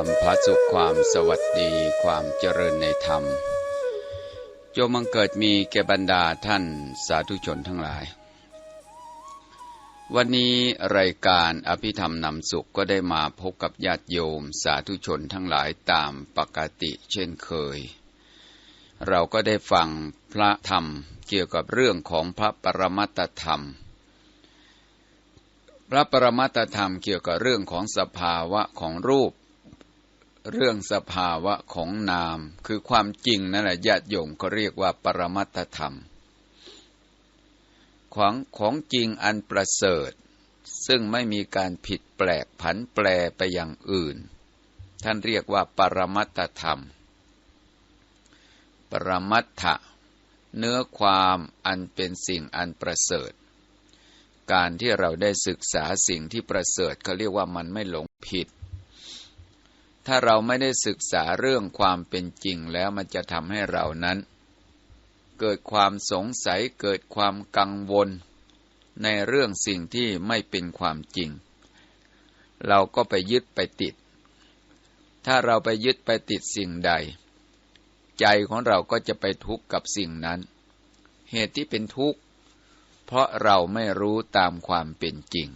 ความพระสุขความสวัสดีความเจริญในธรรม จงมังเกิดมีแก่บรรดาท่านสาธุชนทั้งหลาย วันนี้รายการอภิธรรมนำสุขก็ได้มาพบกับญาติโยมสาธุชนทั้งหลายตามปกติเช่นเคย เราก็ได้ฟังพระธรรมเกี่ยวกับเรื่องของพระปรมัตธรรมพระปรมัตธรรมเกี่ยวกับเรื่องของสภาวะของรูป เรื่องสภาวะของนาม คือความจริงนั่นแหละญาติโยมก็เรียกว่าปรมัตธรรม ของของจริงอันประเสริฐ ซึ่งไม่มีการผิดแปลกผันแปรไปอย่างอื่น ท่านเรียกว่าปรมัตธรรม ปรมัตถะเนื้อความอันเป็นสิ่งอันประเสริฐ การที่เราได้ศึกษาสิ่งที่ประเสริฐเขาเรียกว่ามันไม่หลงผิด ถ้าเราไม่ได้ศึกษาเรื่องความเป็นจริงแล้วมันจะทำให้เรานั้น เกิดความสงสัยเกิดความกังวล ในเรื่องสิ่งที่ไม่เป็นความจริง เราก็ไปยึดไปติด ถ้าเราไปยึดไปติดสิ่งใด ใจของเราก็จะไปทุกข์กับสิ่งนั้น เหตุที่เป็นทุกข์ เพราะเราไม่รู้ตามความเป็นจริง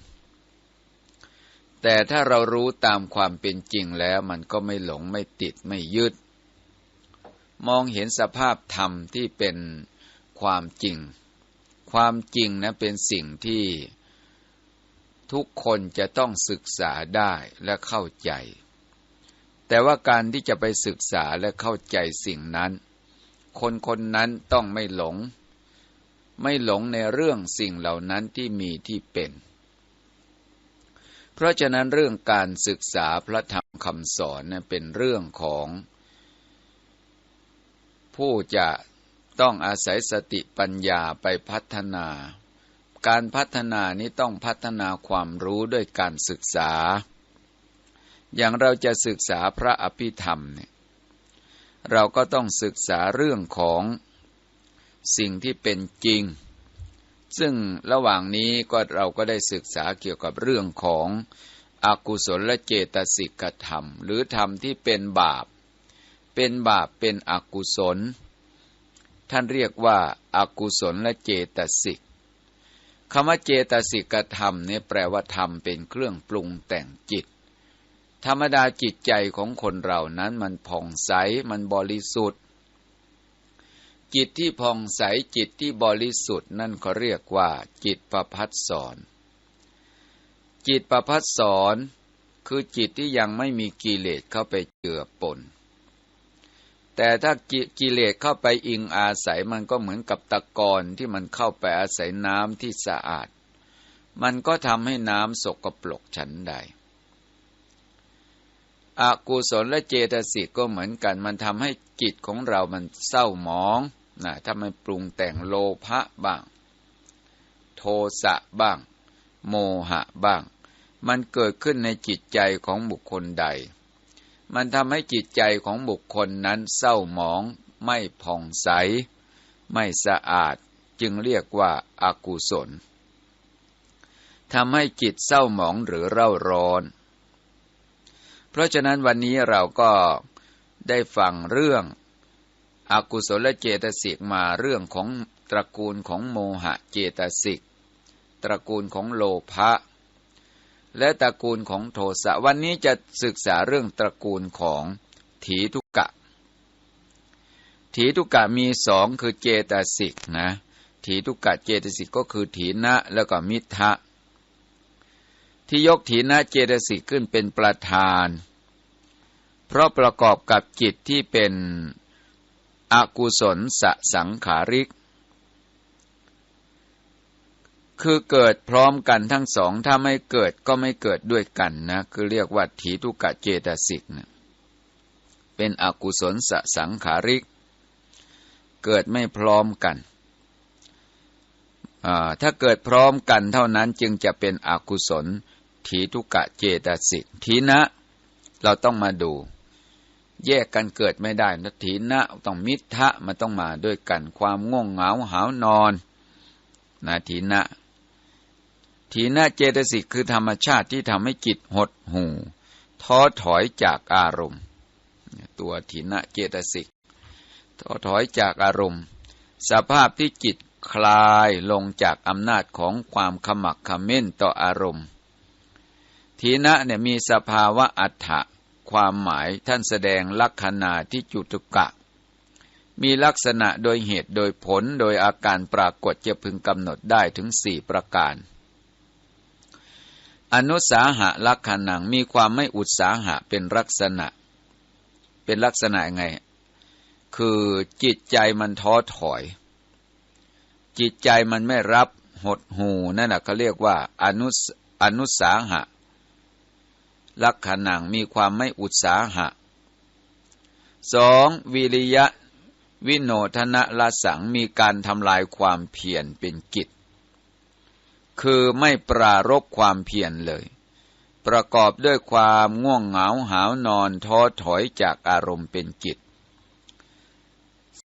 แต่ถ้าเรารู้ตามความเป็นจริงแล้วมันก็ไม่หลงไม่ติดไม่ยึด มองเห็นสภาพธรรมที่เป็นความจริง ความจริงนะเป็นสิ่งที่ทุกคนจะต้องศึกษาได้และเข้าใจ แต่ว่าการที่จะไปศึกษาและเข้าใจสิ่งนั้น คนคนนั้นต้องไม่หลง ไม่หลงในเรื่องสิ่งเหล่านั้นที่มีที่เป็น เพราะฉะนั้นเรื่องการศึกษาพระธรรมคำสอนเป็นเรื่องของ ผู้จะต้องอาศัยสติปัญญาไปพัฒนา การพัฒนานี้ต้องพัฒนาความรู้ด้วยการศึกษา อย่างเราจะศึกษาพระอภิธรรมเนี่ยเราก็ต้องศึกษาเรื่องของสิ่งที่เป็นจริง ซึ่งระหว่างนี้ก็เราก็ได้ศึกษาเกี่ยวกับเรื่องของอากุศลและเจตสิกธรรม หรือธรรมที่เป็นบาป เป็นบาปเป็นอกุศล ท่านเรียกว่าอากุศลและเจตสิกคำว่าเจตสิกธรรมเนี่ยแปลว่าธรรมเป็นเครื่องปรุงแต่งจิต ธรรมดาจิตใจของคนเรานั้นมันผ่องใสมันบริสุทธิ์ จิตที่ผ่องใสจิตที่บริสุทธิ์นั่นเขาเรียกว่า จิตประพัดสอนจิตประพัดสอนคือจิตที่ยังไม่มีกิเลสเข้าไปเจือปน แต่ถ้ากิเลสเข้าไปอิงอาศัยมันก็เหมือนกับตะกอนที่มันเข้าไปอาศัยน้ำที่สะอาด มันก็ทำให้น้ำสกปรกฉันใด อกุศลและเจตสิกก็เหมือนกัน มันทำให้จิตของเรามันเศร้าหมองนะถ้ามันปรุงแต่งโลภะบ้าง โทสะบ้าง โมหะบ้าง มันเกิดขึ้นในจิตใจของบุคคลใด มันทำให้จิตใจของบุคคลนั้นเศร้าหมอง ไม่ผ่องใส ไม่สะอาด จึงเรียกว่าอากุศลทำให้จิตเศร้าหมองหรือเร่าร้อน เพราะฉะนั้นวันนี้เราก็ได้ฟังเรื่องอากุศลเจตสิกมาเรื่องของตระกูลของโมหะเจตสิก ตระกูลของโลภะและตระกูลของโทสะวันนี้จะศึกษาเรื่องตระกูลของถีทุกะ ถีทุกะมีสองคือเจตสิกนะถีทุกะเจตสิกก็คือถีนะแล้วก็มิทะ ที่ยกถีนะเจตสิกขึ้นเป็นประธาน เพราะประกอบกับจิตที่เป็นอกุศลสสังขาริก คือเกิดพร้อมกันทั้งสอง ถ้าไม่เกิดก็ไม่เกิดด้วยกันนะ คือเรียกว่าถีทุกะเจตสิกนะเป็นอกุศลสสังขาริก เกิดไม่พร้อมกัน ถ้าเกิดพร้อมกันเท่านั้นจึงจะเป็นอกุศล ถีทุกะเจตสิกทีนะ เราต้องมาดู แยกกันเกิดไม่ได้นถีนะต้องมิทะมันต้องมาด้วยกันความง่วงเหงาหาวนอนนะถีนะถีนะเจตสิกคือธรรมชาติที่ทำให้จิตหดหูท้อถอยจากอารมณ์ ตัวถินะเจตสิกท้อถอยจากอารมณ์ สภาพที่จิต คลายลงจากอำนาจของความขมักขม้นต่ออารมณ์ทีนะเนี่ยมีสภาวะอัฏฐะความหมายท่านแสดงลักษณะที่จุตุกะ มีลักษณะโดยเหตุโดยผลโดยอาการปรากฏจะพึงกำหนดได้ถึงสี่ประการ อนุสาหะลักษณะมีความไม่อุตสาหะเป็นลักษณะ เป็นลักษณะไง คือจิตใจมันท้อถอย จิตใจมันไม่รับหดหูนั่นแหละเขาเรียกว่าอนุอนุสาหะ ลักขณังมีความไม่อุตสาหะสองวิริยะวิโนทนะละสังมีการทำลายความเพียรเป็นกิจ คือไม่ปรารบความเพียรเลย ประกอบด้วยความง่วงเหงาหาวนอนท้อถอยจากอารมณ์เป็นกิจ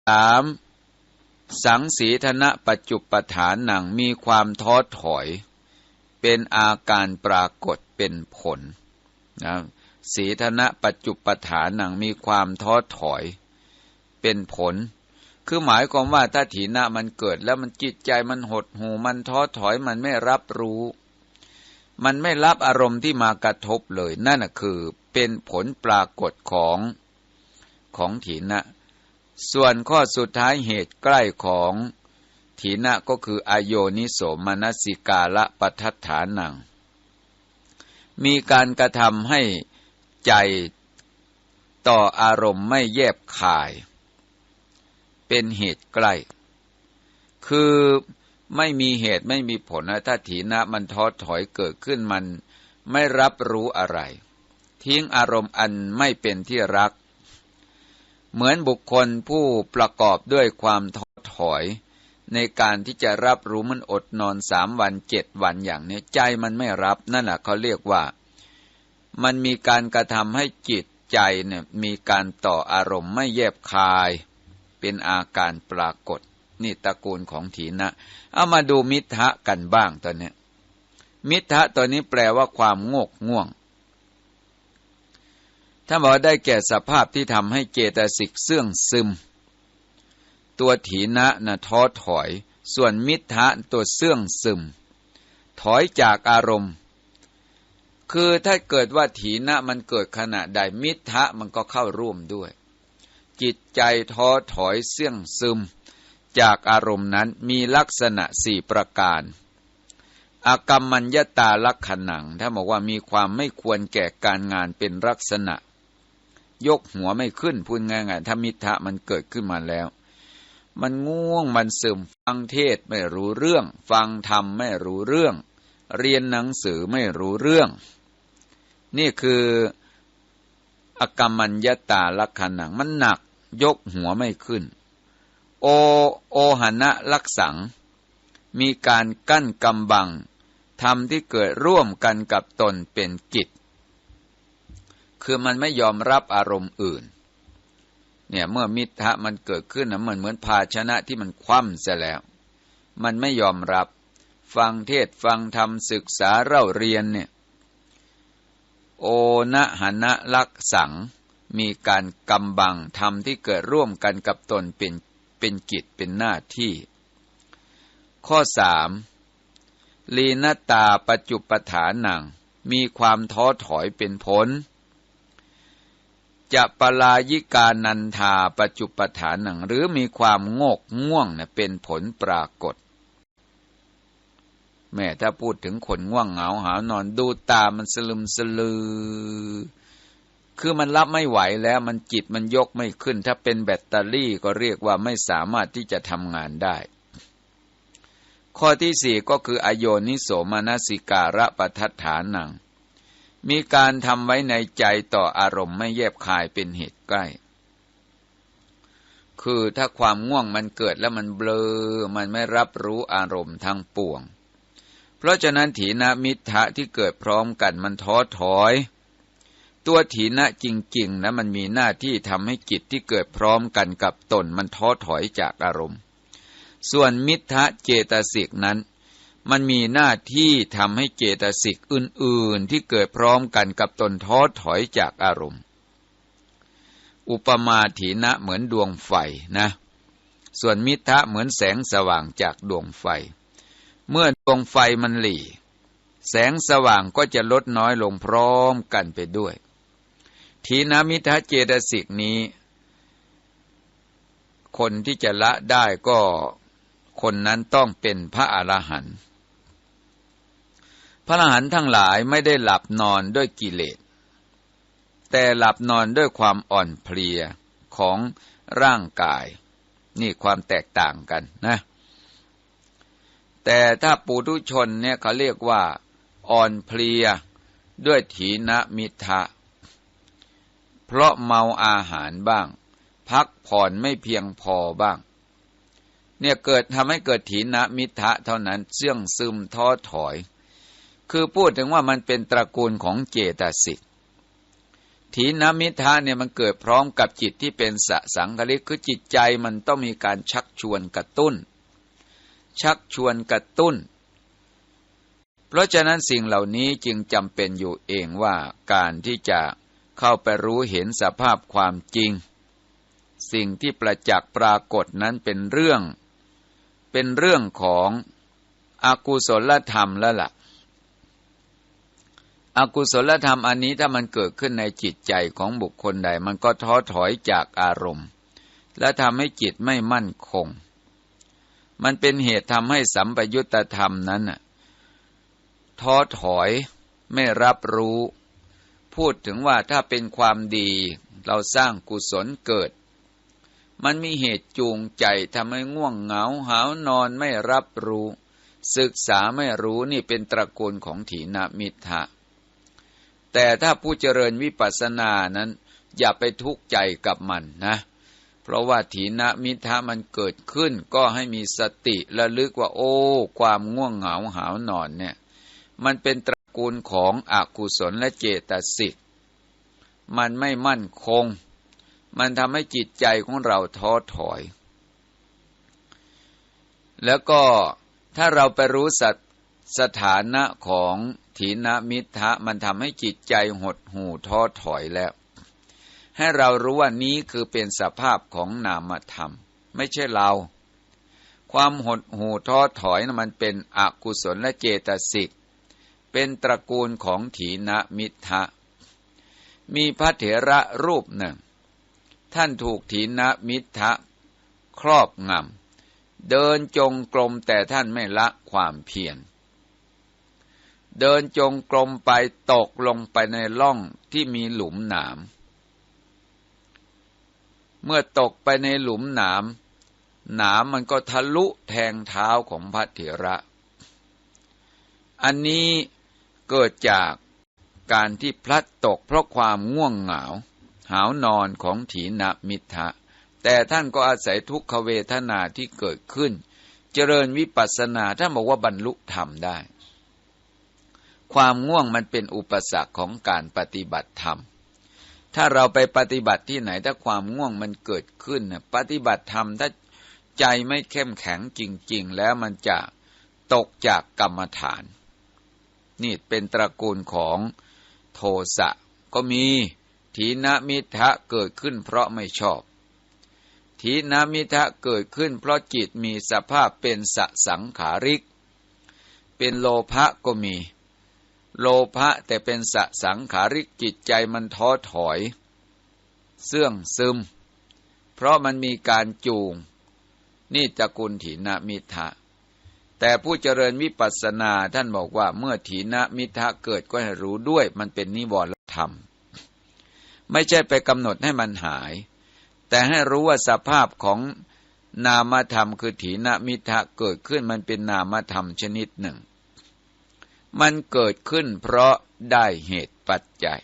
สาม สังสีธนะปัจจุปฐานหนังมีความท้อถอย เป็นอาการปรากฏเป็นผลนะสีธนะปัจจุปฐานหนังมีความท้อถอย เป็นผล คือหมายความว่าถ้าถีนะมันเกิดแล้วมันจิตใจมันหดหูมันท้อถอยมันไม่รับรู้ มันไม่รับอารมณ์ที่มากระทบเลย นั่นคือเป็นผลปรากฏของของถีนะ ส่วนข้อสุดท้ายเหตุใกล้ของถีนะก็คืออโยนิโสมนสิกาละปัฏฐานัง มีการกระทำให้ใจต่ออารมณ์ไม่แยบคาย เป็นเหตุใกล้ คือไม่มีเหตุไม่มีผลนะถ้าถีนะมันท้อถอยเกิดขึ้นมันไม่รับรู้อะไร ทิ้งอารมณ์อันไม่เป็นที่รัก เหมือนบุคคลผู้ประกอบด้วยความท้อถอย ในการที่จะรับรู้มันอดนอนสามวันเจ็ดวันอย่างนี้ใจมันไม่รับนั่นแหละเขาเรียกว่า มันมีการกระทำให้จิตใจเนี่ยมีการต่ออารมณ์ไม่แยบคาย เป็นอาการปรากฏ นี่ตระกูลของถีนะ เอามาดูมิทะกันบ้างตอนนี้มิทะตัวนี้แปลว่าความงกง่วง ถ้าบอกได้แก่สภาพที่ทำให้เจตสิกเสื่องซึม ตัวถีนะนะท้อถอย ส่วนมิทะตัวเสื่องซึม ถอยจากอารมณ์ คือถ้าเกิดว่าถีนะมันเกิดขณะใดมิทะมันก็เข้าร่วมด้วย จิตใจท้อถอยเสื่องซึม จากอารมณ์นั้นมีลักษณะสี่ประการอากรรมัญญาตาลักขณัง ถ้าบอกว่ามีความไม่ควรแก่การงานเป็นลักษณะ ยกหัวไม่ขึ้นพูดง่ายๆถ้ามิทะมันเกิดขึ้นมาแล้ว มันง่วงมันซึมฟังเทศไม่รู้เรื่อง ฟังธรรมไม่รู้เรื่อง เรียนหนังสือไม่รู้เรื่อง นี่คืออกรรมัญญาตาลักขณังมันหนัก ยกหัวไม่ขึ้น โอโอหณะลักสัง มีการกั้นกำบังทำที่เกิดร่วมกันกับตนเป็นกิจ คือมันไม่ยอมรับอารมณ์อื่น เนี่ยเมื่อมิทะมันเกิดขึ้นนะมันเหมือนภาชนะที่มันคว่ำเสแล้ว มันไม่ยอมรับ ฟังเทศฟังธรรมศึกษาเล่าเรียนเนี่ยโอนะหนะลักสัง มีการกำบังทำที่เกิดร่วมกันกับตนเป็นเป็นกิจเป็นหน้าที่ ข้อสามลีนตาปัจจุปฐานัง มีความท้อถอยเป็นผล จะปลายิกานันทาปจุปฐานัง หรือมีความโงกง่วงเนี่ยเป็นผลปรากฏ แม่ถ้าพูดถึงคนง่วงเหงาหานอนดูตามันสลึมสลือ คือมันรับไม่ไหวแล้วมันจิตมันยกไม่ขึ้น ถ้าเป็นแบตเตอรี่ก็เรียกว่าไม่สามารถที่จะทำงานได้ ข้อที่สี่ก็คืออโยนิโสมนสิการะปทัฏฐานัง มีการทำไว้ในใจต่ออารมณ์ไม่แยบคายเป็นเหตุใกล้ คือถ้าความง่วงมันเกิดแล้วมันเบลอ มันไม่รับรู้อารมณ์ทั้งปวง เพราะฉะนั้นถีนมิทะที่เกิดพร้อมกันมันท้อถอย ตัวถีนะจริงๆนะมันมีหน้าที่ทำให้จิตที่เกิดพร้อมกันกับตนมันท้อถอยจากอารมณ์ ส่วนมิทะเจตสิกนั้น มันมีหน้าที่ทำให้เจตสิกอื่น ๆ ที่เกิดพร้อมกันกับตนท้อถอยจากอารมณ์ อุปมาถีนะเหมือนดวงไฟนะ ส่วนมิทะเหมือนแสงสว่างจากดวงไฟ เมื่อดวงไฟมันหลีแสงสว่างก็จะลดน้อยลงพร้อมกันไปด้วย ทีนามิทะเจตสิกนี้ คนที่จะละได้ก็คนนั้นต้องเป็นพระอรหันต์ พระอรหันต์ทั้งหลายไม่ได้หลับนอนด้วยกิเลส แต่หลับนอนด้วยความอ่อนเพลียของร่างกาย นี่ความแตกต่างกันนะ แต่ถ้าปุถุชนเนี่ยเขาเรียกว่า อ่อนเพลียด้วยถีนมิทะ เพราะเมาอาหารบ้าง พักผ่อนไม่เพียงพอบ้าง เนี่ยเกิดทำให้เกิดถีนมิทะเท่านั้นเสื่องซึมท้อถอย คือพูดถึงว่ามันเป็นตระกูลของเจตสิกถีนมิทะเนี่ยมันเกิดพร้อมกับจิตที่เป็นสสังคลิกคือจิตใจมันต้องมีการชักชวนกระตุ้น ชักชวนกระตุ้น เพราะฉะนั้นสิ่งเหล่านี้จึงจำเป็นอยู่เองว่าการที่จะเข้าไปรู้เห็นสภาพความจริง สิ่งที่ประจักษ์ปรากฏนั้นเป็นเรื่อง เป็นเรื่องของอากุศลธรรมแล้วละ่ะ อากุศลธรรมอันนี้ถ้ามันเกิดขึ้นในจิตใจของบุคคลใด มันก็ท้อถอยจากอารมณ์ และทำให้จิตไม่มั่นคง มันเป็นเหตุทำให้สัมปยุตธรรมนั้นท้อถอยไม่รับรู้ พูดถึงว่าถ้าเป็นความดี เราสร้างกุศลเกิด มันมีเหตุจูงใจทำให้ง่วงเหงาหาวนอนไม่รับรู้ ศึกษาไม่รู้นี่เป็นตระกูลของถีนมิทธะ แต่ถ้าผู้เจริญวิปัสสนานั้น อย่าไปทุกข์ใจกับมันนะ เพราะว่าถีนมิทะมันเกิดขึ้นก็ให้มีสติระลึกว่าโอ้ ความง่วงเหงาหาวนอนเนี่ย มันเป็นตระกูลของอกุศลและเจตสิก มันไม่มั่นคง มันทำให้จิตใจของเราท้อถอย แล้วก็ถ้าเราไปรู้สั สถานะของถีนมิทะมันทำให้จิตใจหดหู่ท้อถอยแล้ว ให้เรารู้ว่านี้คือเป็นสภาพของนามธรรม ไม่ใช่เรา ความหดหู่ท้อถอยนะมันเป็นอกุศลและเจตสิก เป็นตระกูลของถีนมิทะ มีพระเถระรูปหนึ่ง ท่านถูกถีนมิทะครอบงำเดินจงกรมแต่ท่านไม่ละความเพียร เดินจงกรมไปตกลงไปในล่องที่มีหลุมหนาม เมื่อตกไปในหลุมหนาม หนามมันก็ทะลุแทงเท้าของพระเถระ อันนี้เกิดจากการที่พลัดตกเพราะความง่วงเหงา หาวนอนของถีนมิทะ แต่ท่านก็อาศัยทุกขเวทนาที่เกิดขึ้น เจริญวิปัสสนาท่านบอกว่าบรรลุธรรมได้ ความง่วงมันเป็นอุปสรรคของการปฏิบัติธรรม ถ้าเราไปปฏิบัติที่ไหนถ้าความง่วงมันเกิดขึ้นปฏิบัติธรรมถ้าใจไม่เข้มแข็งจริง ๆ แล้วมันจะตกจากกรรมฐาน นี่เป็นตระกูลของโทสะก็มีทีนมิทะเกิดขึ้นเพราะไม่ชอบทีนมิทะเกิดขึ้นเพราะจิตมีสภาพเป็นสสังขาริก เป็นโลภะก็มี โลภะแต่เป็นสสังขาริกจิตใจมันท้อถอย เสื่องซึม เพราะมันมีการจูง นี่ตระกูลถีนมิทะ แต่ผู้เจริญวิปัสสนาท่านบอกว่าเมื่อถีนมิทะเกิดก็ให้รู้ด้วย มันเป็นนิวรธรรม ไม่ใช่ไปกำหนดให้มันหาย แต่ให้รู้ว่าสภาพของนามธรรมคือถีนมิทะเกิดขึ้นมันเป็นนามธรรมชนิดหนึ่ง มันเกิดขึ้นเพราะได้เหตุปัจจัย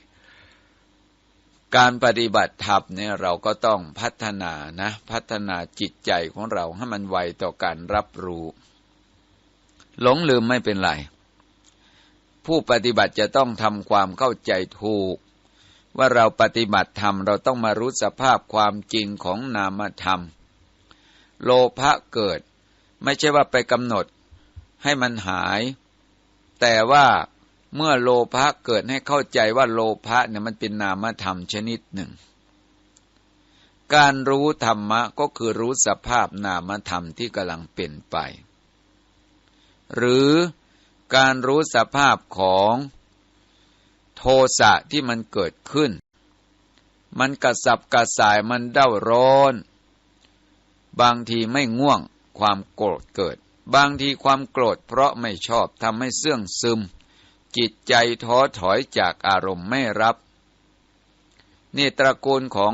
การปฏิบัติธรรมเนี่ยเราก็ต้องพัฒนานะ พัฒนาจิตใจของเราให้มันไวต่อการรับรู้ หลงลืมไม่เป็นไร ผู้ปฏิบัติจะต้องทำความเข้าใจถูก ว่าเราปฏิบัติธรรมเราต้องมารู้สภาพความจริงของนามธรรม โลภะเกิด ไม่ใช่ว่าไปกำหนดให้มันหาย แต่ว่าเมื่อโลภะเกิดให้เข้าใจว่าโลภะเนี่ยมันเป็นนามธรรมชนิดหนึ่ง การรู้ธรรมะก็คือรู้สภาพนามธรรมที่กำลังเป็นไป หรือการรู้สภาพของโทสะที่มันเกิดขึ้น มันกระสับกระส่ายมันเด้าร้อน บางทีไม่ง่วงความโกรธเกิด บางทีความโกรธเพราะไม่ชอบทำให้เสื่องซึม จิตใจท้อถอยจากอารมณ์ไม่รับ นี่ตระกูลของ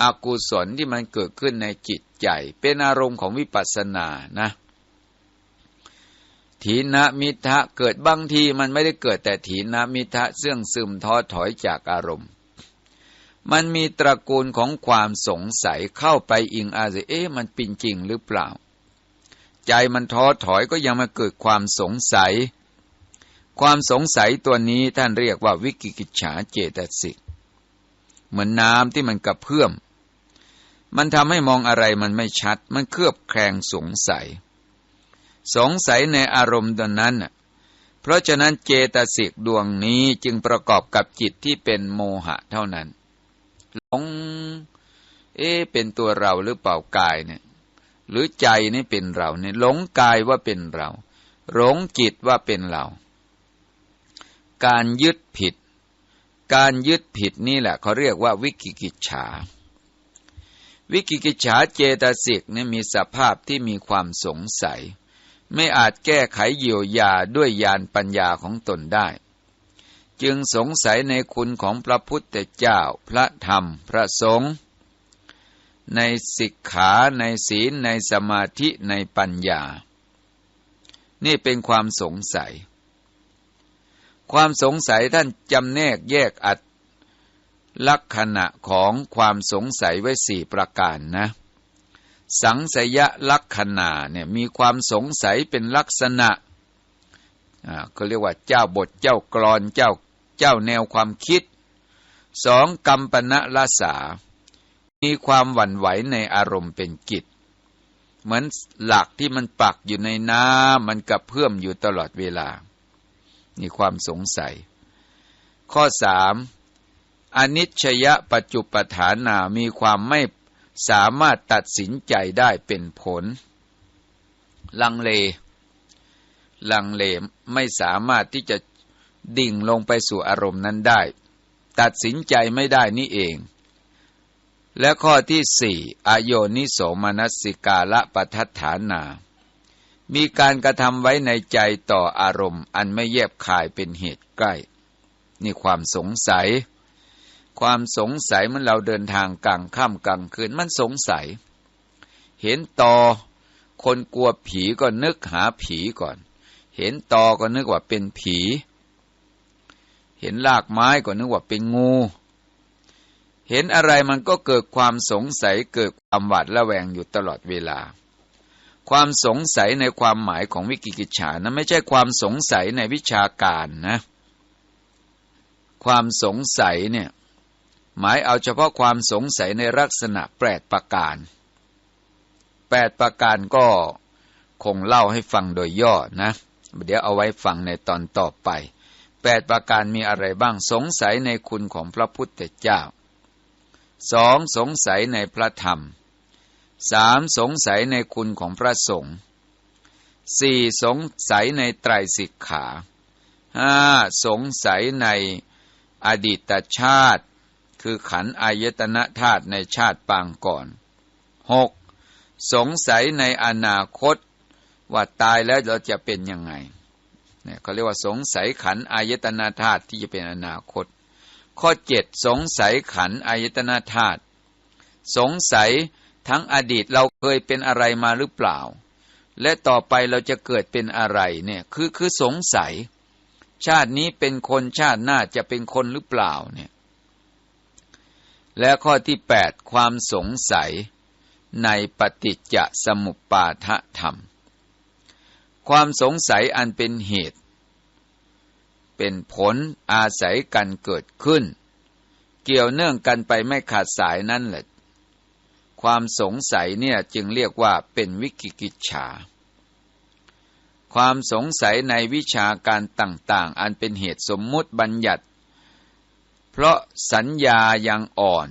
อากุศลที่มันเกิดขึ้นในจิตใจ เป็นอารมณ์ของวิปัสสนานะถีนมิทะเกิดบางทีมันไม่ได้เกิดแต่ถีนมิทะเสื่องซึมท้อถอยจากอารมณ์ มันมีตระกูลของความสงสัยเข้าไปอิงอาศัยเอ๊ะมันเป็นจริงหรือเปล่า ใจมันท้อถอยก็ยังมาเกิดความสงสัย ความสงสัยตัวนี้ท่านเรียกว่าวิกิกิจฉาเจตสิก เหมือนน้ำที่มันกระเพื่อม มันทำให้มองอะไรมันไม่ชัด มันเคลือบแคลงสงสัย สงสัยในอารมณ์ตอนนั้น เพราะฉะนั้นเจตสิกดวงนี้จึงประกอบกับจิตที่เป็นโมหะเท่านั้น หลง เอ๊เป็นตัวเราหรือเปล่ากายเนี่ย หรือใจนี่เป็นเราเนี่ยหลงกายว่าเป็นเรา หลงจิตว่าเป็นเรา การยึดผิด การยึดผิดนี่แหละเขาเรียกว่าวิกิกิจฉา วิกิกิจฉาเจตสิกนี่มีสภาพที่มีความสงสัย ไม่อาจแก้ไขเยียวยาด้วยญาณปัญญาของตนได้ จึงสงสัยในคุณของพระพุทธเจ้า พระธรรม พระสงฆ์ ในสิกขาในศีลในสมาธิในปัญญา นี่เป็นความสงสัย ความสงสัยท่านจำแนกแยกอัดลักษณะของความสงสัยไว้สี่ประการนะ สังสยลักษณะเนี่ยมีความสงสัยเป็นลักษณะอ่าก็เรียกว่าเจ้าบทเจ้ากรอนเจ้าเจ้าแนวความคิดสองกัมปณะลาสา มีความหวั่นไหวในอารมณ์เป็นกิจ เหมือนหลักที่มันปักอยู่ในน้ำมันกระเพื่อมอยู่ตลอดเวลานี่ความสงสัย ข้อสามอนิชยปัจจุปฐานามีความไม่สามารถตัดสินใจได้เป็นผล ลังเล ลังเลไม่สามารถที่จะดิ่งลงไปสู่อารมณ์นั้นได้ ตัดสินใจไม่ได้นี่เอง และข้อที่สี่อโยนิโสมนสิกาละปัฏฐานา มีการกระทำไว้ในใจต่ออารมณ์อันไม่แยบคายเป็นเหตุใกล้ นี่ความสงสัย ความสงสัยมันเราเดินทางกลางค่ำกลางคืนมันสงสัย เห็นตอคนกลัวผีก็นึกหาผีก่อน เห็นตอก็นึกว่าเป็นผี เห็นรากไม้ก็นึกว่าเป็นงู เห็นอะไรมันก็เกิดความสงสัยเกิดความหวาดระแวงอยู่ตลอดเวลา ความสงสัยในความหมายของวิกิกิจฉานะไม่ใช่ความสงสัยในวิชาการนะ ความสงสัยเนี่ยหมายเอาเฉพาะความสงสัยในลักษณะแปดประการแปดประการก็คงเล่าให้ฟังโดยย่อนะ เดี๋ยวเอาไว้ฟังในตอนต่อไปแปดประการมีอะไรบ้างสงสัยในคุณของพระพุทธเจ้า สองสงสัยในพระธรรมสามสงสัยในคุณของพระสงฆ์สี่สงสัยในไตรสิกขาห้าสงสัยในอดีตชาติ คือขันอายตนะธาตุในชาติปางก่อนหกสงสัยในอนาคต ว่าตายแล้วเราจะเป็นยังไงเนี่ยเขาเรียกว่าสงสัยขันอายตนะธาตุที่จะเป็นอนาคต ข้อเจ็ดสงสัยขันอายตนะธาตุสงสัยทั้งอดีตเราเคยเป็นอะไรมาหรือเปล่า และต่อไปเราจะเกิดเป็นอะไรเนี่ยคือคือสงสัย ชาตินี้เป็นคนชาติหน้าจะเป็นคนหรือเปล่าเนี่ยและข้อที่แปดความสงสัยในปฏิจจสมุปปาทธรรม ความสงสัยอันเป็นเหตุ เป็นผลอาศัยกันเกิดขึ้น เกี่ยวเนื่องกันไปไม่ขาดสายนั่นแหละ ความสงสัยเนี่ยจึงเรียกว่าเป็นวิกิกิจฉา ความสงสัยในวิชาการต่างๆ อันเป็นเหตุสมมุติบัญญัติ เพราะสัญญายังอ่อน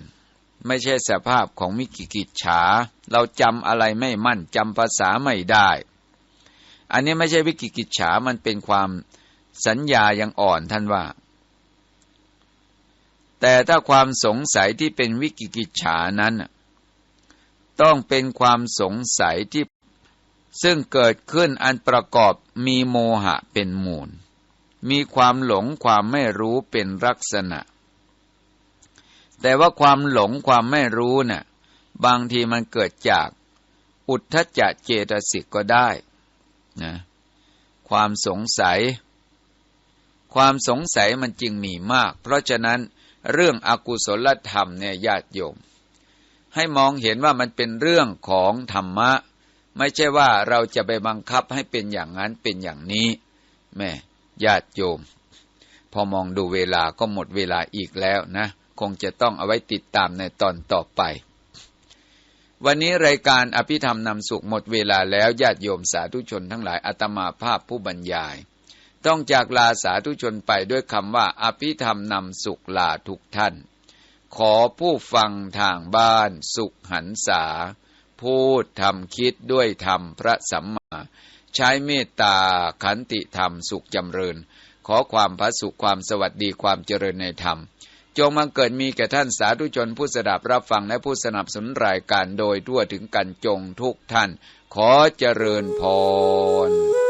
ไม่ใช่สภาพของมิกิกิจฉา เราจำอะไรไม่มั่นจำภาษาไม่ได้ อันนี้ไม่ใช่วิกิกิจฉา มันเป็นความ สัญญายังอ่อนท่านว่า แต่ถ้าความสงสัยที่เป็นวิกิกิจฉานั้น ต้องเป็นความสงสัยที่ซึ่งเกิดขึ้นอันประกอบมีโมหะเป็นมูล มีความหลงความไม่รู้เป็นลักษณะ แต่ว่าความหลงความไม่รู้นะ่ะบางทีมันเกิดจากอุทธจัเจตสิกก็ได้นะความสงสัย ความสงสัยมันจึงมีมาก เพราะฉะนั้นเรื่องอกุศลธรรมเนี่ยญาติโยม ให้มองเห็นว่ามันเป็นเรื่องของธรรมะ ไม่ใช่ว่าเราจะไปบังคับให้เป็นอย่างนั้นเป็นอย่างนี้ แม่ญาติโยม พอมองดูเวลาก็หมดเวลาอีกแล้วนะ คงจะต้องเอาไว้ติดตามในตอนต่อไป วันนี้รายการอภิธรรมนำสุขหมดเวลาแล้วญาติโยมสาธุชนทั้งหลายอาตมาภาพผู้บรรยาย ต้องจากลาสาธุชนไปด้วยคำว่า อภิธรรมนำสุขลาทุกท่าน ขอผู้ฟังทางบ้านสุขหันษา พูดทำคิดด้วยธรรมพระสัมมา ใช้เมตตาขันติธรรมสุขจำเริญ ขอความพระสุขความสวัสดีความเจริญในธรรม จงมังเกิดมีแก่ท่านสาธุชนผู้สดับรับฟังและผู้สนับสนุนรายการโดยทั่วถึงกันจงทุกท่าน ขอเจริญพร